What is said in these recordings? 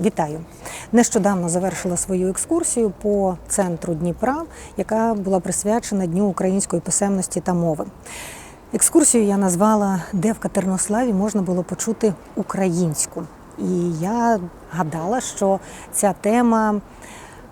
Вітаю! Нещодавно завершила свою екскурсію по центру Дніпра, яка була присвячена Дню української писемності та мови. Екскурсію я назвала Де в Катернославі можна було почути українську. І я гадала, що ця тема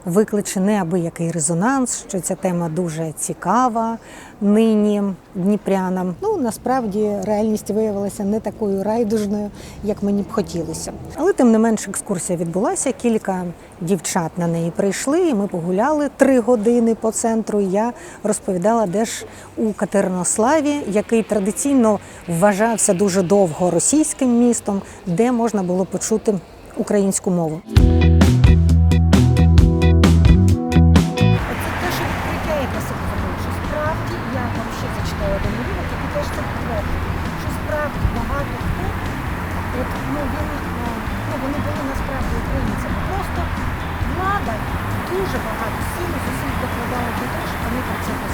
викличе неабиякий резонанс, що ця тема дуже цікава нині дніпрянам. Ну насправді реальність виявилася не такою райдужною, як мені б хотілося. Але тим не менш екскурсія відбулася. Кілька дівчат на неї прийшли, і ми погуляли три години по центру. Я розповідала, де ж у Катеринославі, який традиційно вважався дуже довго російським містом, де можна було почути українську мову. Уривок, який теж це підтвердив, що справді багато хто, от, ну, він, е, ну, вони були насправді українцями. Просто влада дуже багато сил зусиль докладала для того, щоб вони про це не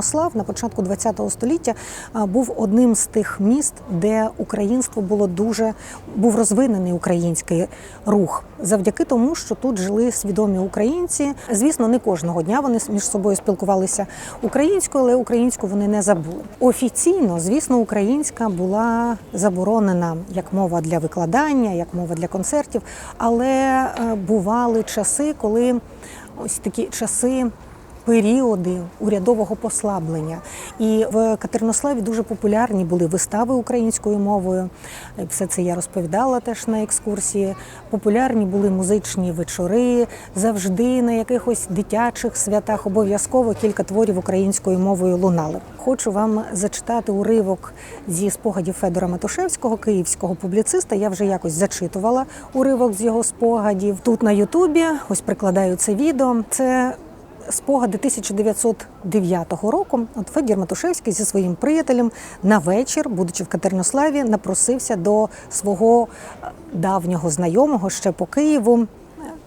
Катернослав на початку ХХ століття був одним з тих міст, де українство було дуже був розвинений український рух, завдяки тому, що тут жили свідомі українці. Звісно, не кожного дня вони між собою спілкувалися українською, але українську вони не забули. Офіційно, звісно, українська була заборонена як мова для викладання, як мова для концертів, але е, бували часи, коли ось такі часи періоди урядового послаблення. І в Катеринославі дуже популярні були вистави українською мовою. Все це я розповідала теж на екскурсії. Популярні були музичні вечори. Завжди на якихось дитячих святах обов'язково кілька творів українською мовою лунали. Хочу вам зачитати уривок зі спогадів Федора Матушевського, київського публіциста. Я вже якось зачитувала уривок з його спогадів. Тут на Ютубі ось прикладаю це відео. Це спогади 1909 року. От Федір Матушевський зі своїм приятелем на вечір, будучи в Катеринославі, напросився до свого е, давнього знайомого ще по Києву. е,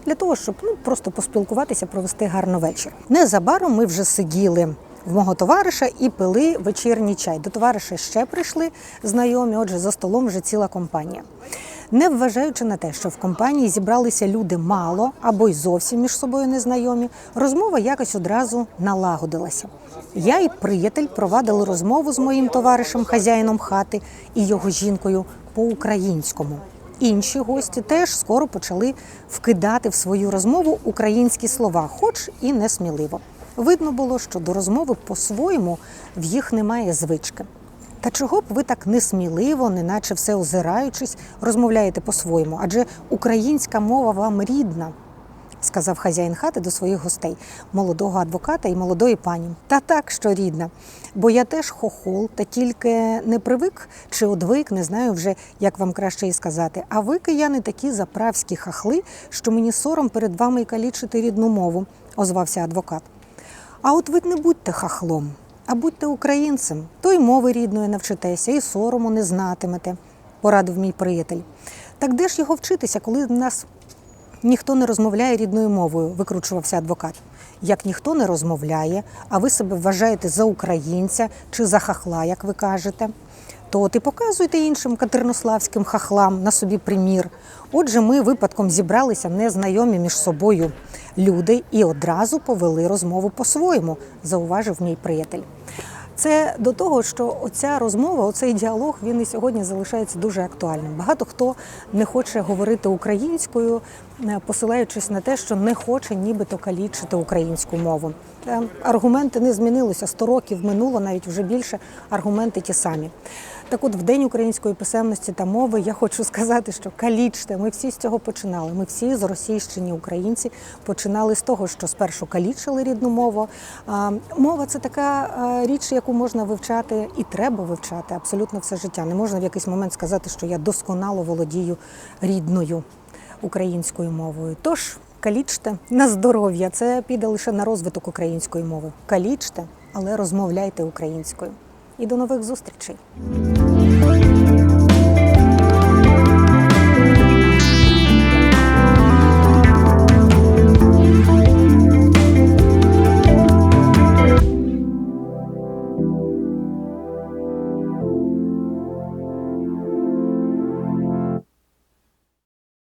Для того, щоб ну просто поспілкуватися, провести гарно вечір. Незабаром ми вже сиділи в мого товариша і пили вечірній чай. До товариша ще прийшли знайомі. Отже, за столом вже ціла компанія. Не вважаючи на те, що в компанії зібралися люди мало або й зовсім між собою незнайомі, розмова якось одразу налагодилася. Я і приятель провадили розмову з моїм товаришем, хазяїном хати і його жінкою по-українському. Інші гості теж скоро почали вкидати в свою розмову українські слова, хоч і несміливо. Видно було, що до розмови по-своєму в їх немає звички. Та чого б ви так несміливо, неначе все озираючись, розмовляєте по-своєму? Адже українська мова вам рідна, сказав хазяїн хати до своїх гостей, молодого адвоката і молодої пані. Та так, що рідна. Бо я теж хохол, та тільки не привик чи одвик, не знаю вже, як вам краще і сказати. А ви, кияни, такі заправські хахли, що мені сором перед вами і калічити рідну мову, озвався адвокат. А от ви не будьте хахлом, а будьте українцем, то й мови рідної навчитеся, і сорому не знатимете, порадив мій приятель. Так де ж його вчитися, коли в нас ніхто не розмовляє рідною мовою, викручувався адвокат. Як ніхто не розмовляє, а ви себе вважаєте за українця чи за хахла, як ви кажете, то от і показуйте іншим катернославським хахлам на собі примір. Отже, ми випадком зібралися незнайомі між собою люди і одразу повели розмову по-своєму, зауважив мій приятель. Це до того, що оця розмова, оцей діалог, він і сьогодні залишається дуже актуальним. Багато хто не хоче говорити українською, е, посилаючись на те, що не хоче нібито калічити українську мову. Е, Аргументи не змінилися 100 років минуло, навіть вже більше аргументи ті самі. Так от, в День української писемності та мови я хочу сказати, що калічте, ми всі з цього починали. Ми всі з російщині українці починали з того, що спершу калічили рідну мову. Мова це така річ, яку можна вивчати і треба вивчати абсолютно все життя. Не можна в якийсь момент сказати, що я досконало володію рідною українською мовою. Тож калічте на здоров'я. Це піде лише на розвиток української мови. Калічте, але розмовляйте українською. І до нових зустрічей. Thank you.